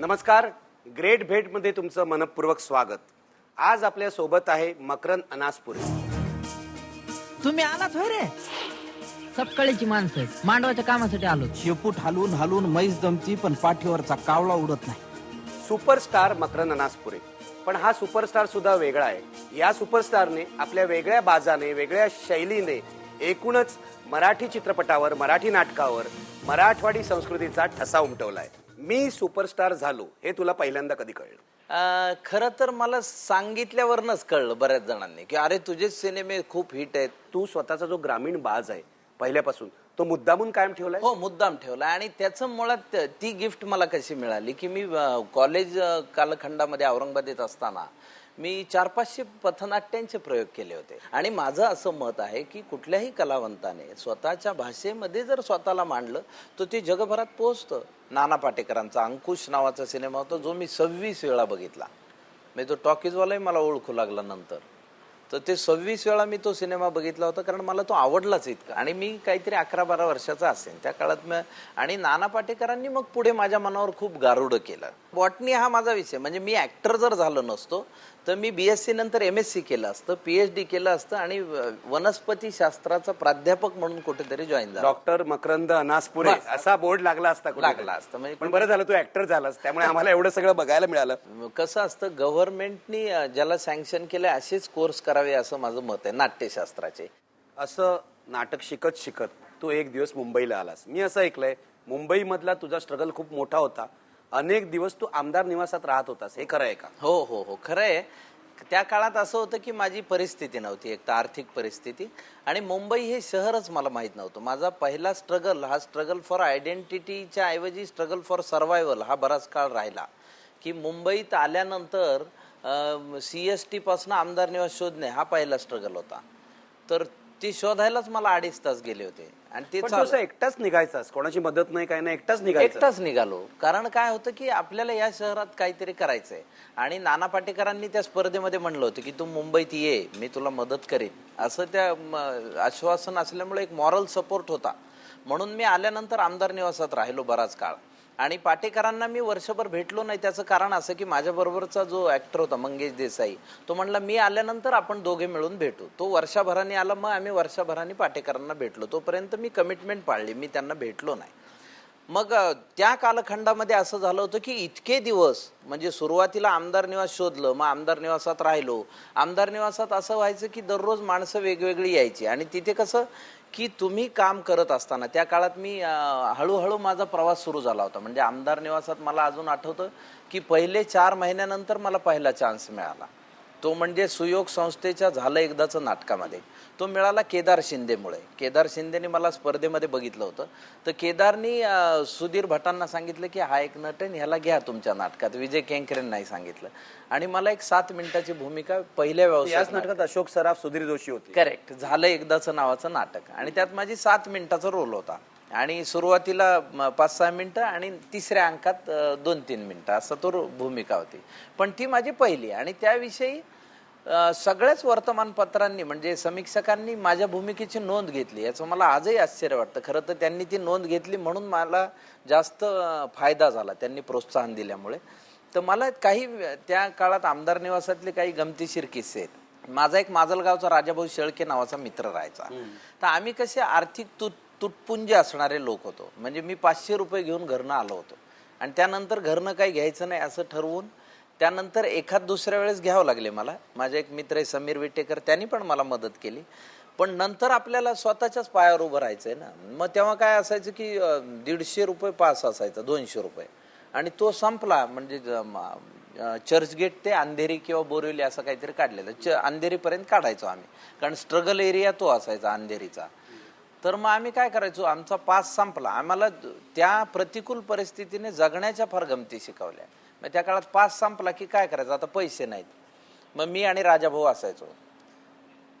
नमस्कार. ग्रेट भेटमध्ये तुमचं मनपूर्वक स्वागत. आज आपल्यासोबत आहे मकरन अनासपुरे. तुम्ही आलात होय रे? सपकाळीची माणसं मांडवाच्या कामासाठी आलो. शेपूट हलवून हलवून मैस दमती पण पाठीवरचा कावळा उडत नाही. सुपरस्टार मकरन अनासपुरे. पण हा सुपरस्टार सुद्धा वेगळा आहे. या सुपरस्टारने आपल्या वेगळ्या बाजाने वेगळ्या शैलीने एकूणच मराठी चित्रपटावर मराठी नाटकावर मराठवाडी संस्कृतीचा ठसा उमटवलाय. मी सुपरस्टार झालो हे तुला पहिल्यांदा कधी कळलं? अं, खरं तर मला सांगितल्यावरनच कळलं बऱ्याच जणांनी की अरे तुझेच सिनेमे खूप हिट आहेत. तू स्वतःचा जो ग्रामीण बाज आहे पहिल्यापासून तो मुद्दामून कायम ठेवलाय हो मुद्दाम ठेवला. आणि त्याचं मुळात त- गिफ्ट मला कशी मिळाली की मी अं, कॉलेज अं, कालखंडामध्ये औरंगाबाद येत असताना मी चार पाचशे पथनाट्यांचे प्रयोग केले होते. आणि माझं असं मत आहे की कुठल्याही कलावंताने स्वतःच्या भाषेमध्ये जर स्वतःला मांडलं तर ते जगभरात पोहोचतं. नाना पाटेकरांचा अंकुश नावाचा सिनेमा होता जो मी सव्वीस वेळा बघितला. मी तो टॉकीजवालाही मला ओळखू लागला नंतर. तर ते सव्वीस वेळा मी तो सिनेमा बघितला होता कारण मला तो आवडलाच इतका. आणि मी काहीतरी अकरा बारा वर्षाचा असेल त्या काळात मी आणि नाना पाटेकरांनी मग पुढे माझ्या मनावर खूप गारुडं केलं. बॉटनी हा माझा विषय. म्हणजे मी ऍक्टर जर झालो नसतो तर मी बीएससी नंतर एम एस सी केलं असतं पीएचडी केलं असतं आणि वनस्पती शास्त्राचा प्राध्यापक म्हणून कुठेतरी जॉईन झालो. डॉक्टर मकरंद अनासपुरे. असा बोर्ड लागला असता. लागला असता. म्हणजे पण बरं झालं तू ऍक्टर झालास. त्यामुळे आम्हाला एवढं सगळं बघायला मिळालं. कसं असतं गव्हर्नमेंटनी ज्याला सँक्शन केलं असेच कोर्स करावे असं माझं मत आहे नाट्यशास्त्राचे. असं नाटक शिकत शिकत तू एक दिवस मुंबईला आलास. मी असं ऐकलंय मुंबईमधला तुझा स्ट्रगल खूप मोठा होता. अनेक दिवस तू आमदार निवासात राहत होतास. हे खरं आहे का? हो हो हो. खरं आहे. त्या काळात असं होतं की माझी परिस्थिती नव्हती एक तर आर्थिक परिस्थिती. आणि मुंबई हे शहरच मला माहीत नव्हतं. माझा पहिला स्ट्रगल हा स्ट्रगल फॉर आयडेंटिटीच्या ऐवजी स्ट्रगल फॉर सर्वायवल हा बराच काळ राहिला. की मुंबईत आल्यानंतर सी एस टीपासून आमदार निवास शोधणे हा पहिला स्ट्रगल होता. तर ती शोधायलाच मला अडीच तास गेले होते. आणि ते पण तू चालू- असं एकटाच निघायचास. कोणाची मदत नाही काय नाही एकटाच निघायचं. एकटाच निघालो. कारण काय होतं की आपल्याला या शहरात काहीतरी करायचंय. आणि नाना पाटेकरांनी त्या स्पर्धेमध्ये म्हणलं होतं की तू मुंबईत ये मी तुला मदत करेन. असं त्या म, आश्वासन असल्यामुळे एक मॉरल सपोर्ट होता. म्हणून मी आल्यानंतर आमदार निवासात राहिलो बराच काळ. आणि पाटेकरांना मी वर्षभर भेटलो नाही. त्याचं कारण असं की माझ्या बरोबरचा जो ऍक्टर होता मंगेश देसाई तो म्हणला मी आल्यानंतर आपण दोघे मिळून भेटू. तो वर्षभराने आला मग आम्ही वर्षभराने पाटेकरांना भेटलो. तोपर्यंत मी कमिटमेंट पाळली. मी त्यांना भेटलो नाही. मग त्या कालखंडामध्ये असं झालं होतं की इतके दिवस म्हणजे सुरुवातीला आमदार निवास शोधलं मग आमदार निवासात राहिलो. आमदार निवासात असं व्हायचं की दररोज माणसं वेगवेगळी यायची. आणि तिथे कसं की तुम्ही काम करत असताना त्या काळात मी हळूहळू माझा प्रवास सुरू झाला होता. म्हणजे आमदार निवासात मला अजून आठवतं की पहिले चार महिन्यानंतर मला पहिला चान्स मिळाला. तो म्हणजे सुयोग संस्थेच्या झालं एकदाचं नाटकामध्ये. तो मिळाला केदार शिंदेमुळे. केदार शिंदेने मला स्पर्धेमध्ये बघितलं होतं. तर केदारनी सुधीर भटांना सांगितलं की हा एक नट आहे ह्याला घ्या तुमच्या नाटकात. विजय केंकरेन नाही सांगितलं. आणि मला एक सात मिनिटाची भूमिका पहिल्या व्यवसायात नाटकात अशोक सराफ सुधीर जोशी होते. करेक्ट झालं एकदाचं नावाचं नाटक. आणि त्यात माझी सात मिनिटाचा रोल होता. आणि सुरुवातीला पाच सहा मिनिटं आणि तिसऱ्या अंकात दोन तीन मिनिटं. असं तो भूमिका होती. पण ती माझी पहिली. आणि त्याविषयी सगळ्याच वर्तमानपत्रांनी म्हणजे समीक्षकांनी माझ्या भूमिकेची नोंद घेतली. याचं मला आजही आश्चर्य वाटतं. खरं तर त्यांनी ती नोंद घेतली म्हणून मला जास्त फायदा झाला त्यांनी प्रोत्साहन दिल्यामुळे. तर मला काही त्या काळात आमदार निवासातले काही गमतीशीर किस्से आहेत. माझा एक माजलगावचा राजाभाऊ शेळके नावाचा मित्र राहायचा. तर आम्ही कसे आर्थिक तुट तुटपुंजे असणारे लोक होतो. म्हणजे मी पाचशे रुपये घेऊन घरनं आलो होतो. आणि त्यानंतर घरनं काही घ्यायचं नाही असं ठरवून त्यानंतर एखाद दुसऱ्या वेळेस घ्यावं लागले मला. माझे एक मित्र आहे समीर विटेकर त्यांनी पण मला मदत केली. पण नंतर आपल्याला स्वतःच्याच पायावर उभं राहायचं आहे ना. मग तेव्हा काय असायचं की दीडशे रुपये पास असायचा दोनशे रुपये. आणि तो संपला. म्हणजे चर्चगेट ते अंधेरी किंवा बोरिवली असं काहीतरी काढलेलं. च अंधेरीपर्यंत काढायचो आम्ही. कारण स्ट्रगल एरिया तो असायचा अंधेरीचा. तर मग आम्ही काय करायचो? आमचा पास संपला. आम्हाला त्या प्रतिकूल परिस्थितीने जगण्याच्या फार गमती शिकवल्या. मग त्या काळात पास संपला की काय करायचं? आता पैसे नाहीत. मग मी आणि राजाभाऊ असायचो.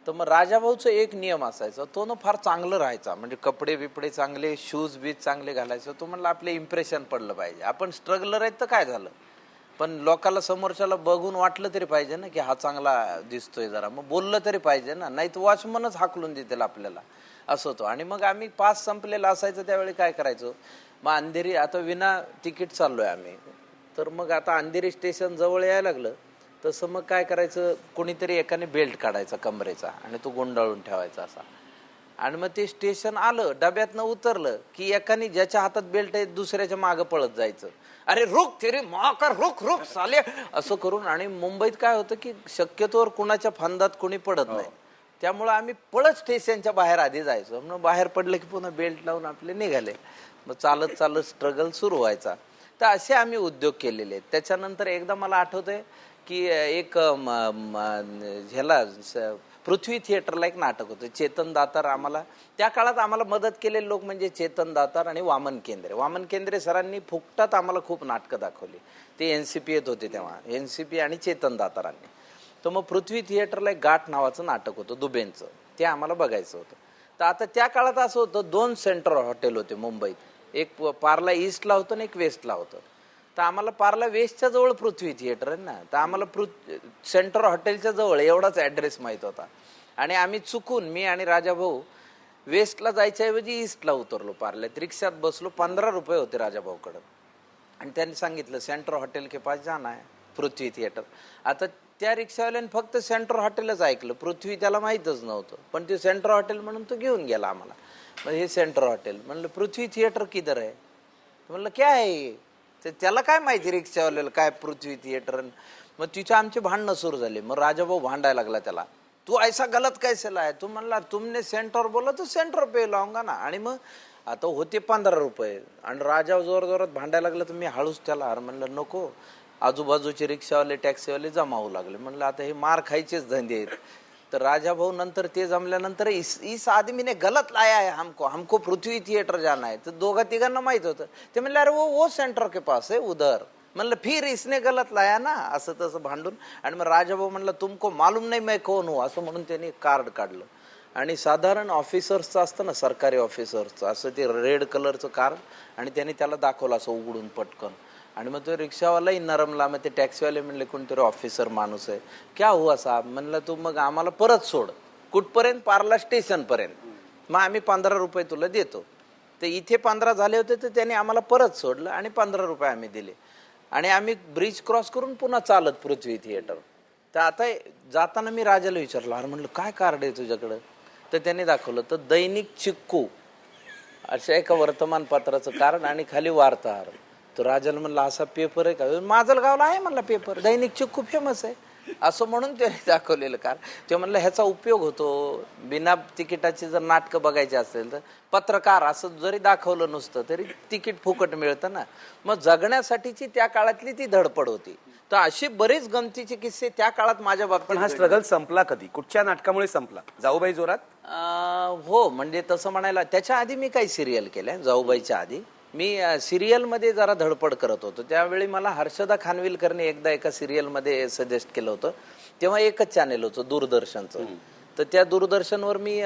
तर मग राजाभाऊचा एक नियम असायचा तो ना फार चांगलं राहायचा. म्हणजे कपडे बिपडे चांगले शूज बीज चांगले घालायचं तो म्हणला आपले इम्प्रेशन पडलं पाहिजे. आपण स्ट्रगलर आहेत तर काय झालं? पण लोकाला समोरच्याला बघून वाटलं तरी पाहिजे ना की हा चांगला दिसतोय जरा. मग बोललं तरी पाहिजे ना नाही तर वॉचमनच हाकलून देतील आपल्याला. असं होतं. आणि मग आम्ही पास संपलेला असायचं त्यावेळी काय करायचो? मग अंधेरी आता विना तिकीट चाललोय आम्ही. तर मग आता अंधेरी स्टेशन जवळ यायला लागलं. तसं मग काय करायचं? कोणीतरी एकाने बेल्ट काढायचा कमरेचा आणि तो गुंडाळून ठेवायचा असा. आणि मग ते स्टेशन आलं डब्यातनं उतरलं की एकाने ज्याच्या हातात बेल्ट आहे दुसऱ्याच्या मागं पळत जायचं. अरे रोख तेरे मा कर रुक रुक साले. असं करून आणि मुंबईत काय होतं की शक्यतोवर कुणाच्या फांदात कोणी पडत नाही. त्यामुळं आम्ही पळत स्टेशनच्या बाहेर आधी जायचो. म्हणून बाहेर पडलं की पुन्हा बेल्ट लावून आपले निघाले. मग चालत चालत स्ट्रगल सुरू व्हायचा. तर असे आम्ही उद्योग केलेले आहेत. त्याच्यानंतर एकदा मला आठवतंय की एक ह्याला स- पृथ्वी थिएटरला एक नाटक होतं. चेतन दातार आम्हाला त्या काळात आम्हाला मदत केलेले लोक म्हणजे चेतन दातार आणि वामन केंद्रे. वामन केंद्रे सरांनी फुकटात आम्हाला खूप नाटकं दाखवली. ते एन सी पी येत होते तेव्हा. एन सी पी आणि चेतन दातारांनी. तर मग पृथ्वी थिएटरला एक गाठ नावाचं नाटक होतं दुबेंचं. ते आम्हाला बघायचं होतं. तर आता त्या काळात असं होतं दोन सेंटर हॉटेल होते मुंबईत. एक पार्ला ईस्टला होतं आणि एक वेस्टला होतं. तर आम्हाला पार्ला वेस्टच्या जवळ पृथ्वी थिएटर आहे ना. तर आम्हाला पृथ्वी सेंटर हॉटेलच्या जवळ एवढाच ॲड्रेस माहीत होता. आणि आम्ही चुकून मी आणि राजा भाऊ वेस्टला जायच्याऐवजी ईस्टला उतरलो पार्ल्यात रिक्षात बसलो पंधरा रुपये होते राजाभाऊकडं आणि त्यांनी सांगितलं सेंटर हॉटेल के पास जाणं आहे पृथ्वी थिएटर. आता त्या रिक्षावाल्याने फक्त सेंटर हॉटेलच ऐकलं. पृथ्वी त्याला माहीतच नव्हतं. पण ते सेंटर हॉटेल म्हणून तो घेऊन गेला आम्हाला. मग हे सेंटर हॉटेल. म्हणलं पृथ्वी थिएटर किधर आहे? म्हणलं काय आहे तर त्याला काय माहिती रिक्षावाल्याला काय पृथ्वी थिएटर मग तिच्या आमचे भांडणं सुरू झाले. मग राजाभाऊ भांडायला लागला त्याला. तू ऐसा गलत कैसे आहे तू म्हणला तुमने सेंटर बोला तर सेंटर पे लावूंगा ना. आणि मग आता होते पंधरा रुपये. आणि राजा जोर जोरात भांडायला लागला तर मी हळूच त्याला. अरे म्हणलं नको. आजूबाजूचे रिक्षावाले टॅक्सीवाले जमा होऊ लागले. म्हणलं आता हे मार खायचेच धंदे आहेत. तर राजा भाऊ नंतर ते जमल्यानंतर इस इस आदमीने गलत लाया है हमको. हमको पृथ्वी थिएटर जाना है तर दोघा तिघांना माहीत होतं. ते म्हणलं अरे वो वो सेंटर के पास आहे उधर. म्हणलं फिर इसने गलत लाया ना? असं तसं भांडून. आणि मग राजाभाऊ म्हणलं तुमको मालूम नाही मैं कोण हो? असं म्हणून त्यांनी कार्ड काढलं. आणि साधारण ऑफिसर्सचं असतं ना सरकारी ऑफिसर्सचं असं ते रेड कलरचं कार्ड आणि त्यांनी त्याला दाखवलं असं उघडून पटकन. आणि मग तो रिक्षावालाही नरमला मग ते टॅक्सीवाले म्हणले कोणतरी ऑफिसर माणूस आहे. क्या हुआ साहेब? म्हणलं तू मग आम्हाला परत सोड. कुठपर्यंत? पार्ला स्टेशनपर्यंत. मग आम्ही पंधरा रुपये तुला देतो. तर इथे पंधरा झाले होते तर त्याने आम्हाला परत सोडलं आणि पंधरा रुपये आम्ही दिले. आणि आम्ही ब्रिज क्रॉस करून पुन्हा चालत पृथ्वी थिएटर तर आता जाताना मी राजाला विचारलं अरे म्हणलं काय कार्ड आहे तुझ्याकडं? तर त्याने दाखवलं तर दैनिक चिक्कू. अशा एका वर्तमानपत्राचं कारण आणि खाली वार्ताहर. तर राजाला म्हणलं असा पेपर आहे का? माजलगावला आहे म्हणला पेपर दैनिक चिक्कू फेमस आहे. असं म्हणून त्याने दाखवलेलं कार. ते म्हणलं ह्याचा उपयोग होतो. बिना तिकिटाची जर नाटकं बघायची असेल तर पत्रकार असं जरी दाखवलं नुसतं तरी तिकीट फुकट मिळतं ना. मग जगण्यासाठीची त्या काळातली ती धडपड होती. तर अशी बरेच गमतीचे किस्से त्या काळात माझ्या बाबतीत हा स्ट्रगल संपला कधी? कुठच्या नाटकामुळे संपला? जाऊबाई जोरात? हो म्हणजे तसं म्हणायला त्याच्या आधी मी काही सिरियल केल्या जाऊबाईच्या आधी. मी सिरियलमध्ये जरा धडपड करत होतो. त्यावेळी मला हर्षदा खानविलकरने एकदा एका सिरियलमध्ये सजेस्ट केलं होतं. तेव्हा एकच चॅनेल होतं दूरदर्शनचं. तर त्या दूरदर्शनवर मी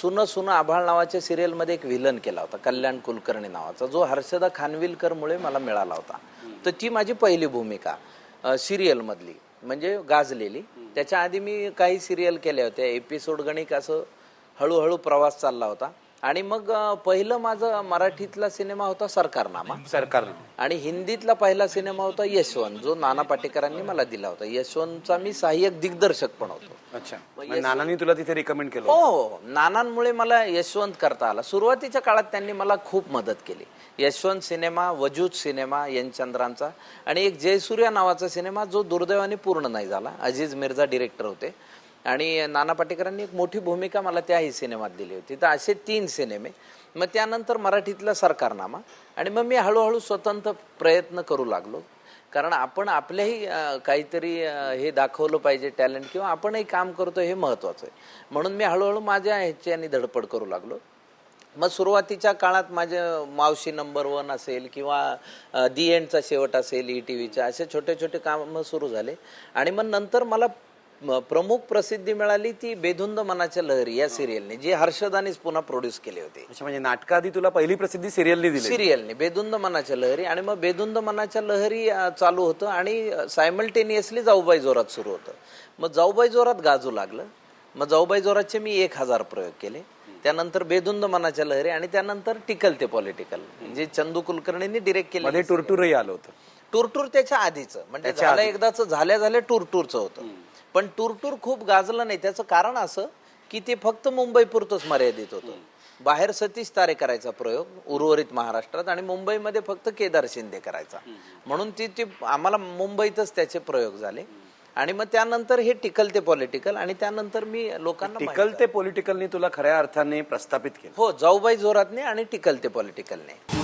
सुन सुन आभाळ नावाच्या सिरियलमध्ये एक व्हिलन केला होता कल्याण कुलकर्णी नावाचा जो हर्षदा खानविलकरमुळे मला मिळाला होता. तर ती माझी पहिली भूमिका सिरियल मधली म्हणजे गाजलेली. त्याच्या आधी मी काही सिरियल केल्या होत्या. एपिसोड गणिक असं हळूहळू प्रवास चालला होता. आणि मग अं, पहिलं माझं मराठीतला सिनेमा होता सरकारनामा. सरकारनं आणि हिंदीतला पहिला सिनेमा होता यशवंत जो नाना पाटेकरांनी मला दिला होता. यशवंतचा मी सहाय्यक दिग्दर्शक पण होतो. अच्छा. मग नानांनी तुला तिथे रिकमेंड केलं हो हो नानांमुळे मला यशवंत करता आला. सुरुवातीच्या काळात त्यांनी मला खूप मदत केली. Yashwant cinema Wajood cinema N चंद्रांचा आणि एक जयसूर्या नावाचा सिनेमा जो दुर्दैवाने पूर्ण नाही झाला. अजीज मिर्झा डिरेक्टर होते. आणि नाना पाटेकरांनी एक मोठी भूमिका मला त्याही सिनेमात दिली होती. तर असे तीन सिनेमे. मग त्यानंतर मराठीतला सरकारनामा. आणि मग मी हळूहळू स्वतंत्र प्रयत्न करू लागलो. कारण आपण आपल्याही काहीतरी हे दाखवलं पाहिजे टॅलेंट किंवा आपणही काम करतो हे महत्त्वाचं आहे. म्हणून मी हळूहळू माझ्या ह्याच्यानी धडपड करू लागलो. मग सुरुवातीच्या काळात माझे मावशी नंबर वन असेल किंवा दी एंडचा शेवट असेल ई टी व्हीच्या असे छोटे छोटे कामं सुरू झाले. आणि मग नंतर मला प्रमुख प्रसिद्धी मिळाली ती बेधुंद मनाच्या लहरी या सिरियलने जी हर्षदानीच पुन्हा प्रोड्यूस केली होती. अच्छा म्हणजे नाटकाआधी तुला पहिली प्रसिद्धी सिरियलनी दिली सिरियलने बेधुंद मनाच्या लहरी. आणि मग बेधुंद मनाच्या लहरी चालू होतं आणि सायमल्टेनियसली जाऊबाई जोरात सुरू होतं. मग जाऊबाई जोरात गाजू लागलं. मग जाऊबाई जोराचे मी एक हजार प्रयोग केले. त्यानंतर बेधुंद मनाच्या लहरी आणि त्यानंतर टिकल ते पॉलिटिकल जे चंदू कुलकर्णींनी डिरेक्ट केले टुरटुरही आलं होतं. टूरटूर त्याच्या आधीच. म्हणजे झालं एकदाच झाल्या झाल्या टूरटूरचं होतं. पण टूरटूर खूप गाजलं नाही. त्याचं कारण असं की ते फक्त मुंबई पुरतच मर्यादित होतं. बाहेर सतीश तारे करायचा प्रयोग उर्वरित महाराष्ट्रात आणि मुंबईमध्ये फक्त केदार शिंदे करायचा. म्हणून ती ते आम्हाला मुंबईतच त्याचे प्रयोग झाले. आणि मग त्यानंतर हे टिकल ते पॉलिटिकल आणि त्यानंतर मी लोकांना टिकल ते पॉलिटिकलनी तुला खऱ्या अर्थाने प्रस्थापित केलं. हो जाऊबाई जोरातने आणि टिकल ते पॉलिटिकलने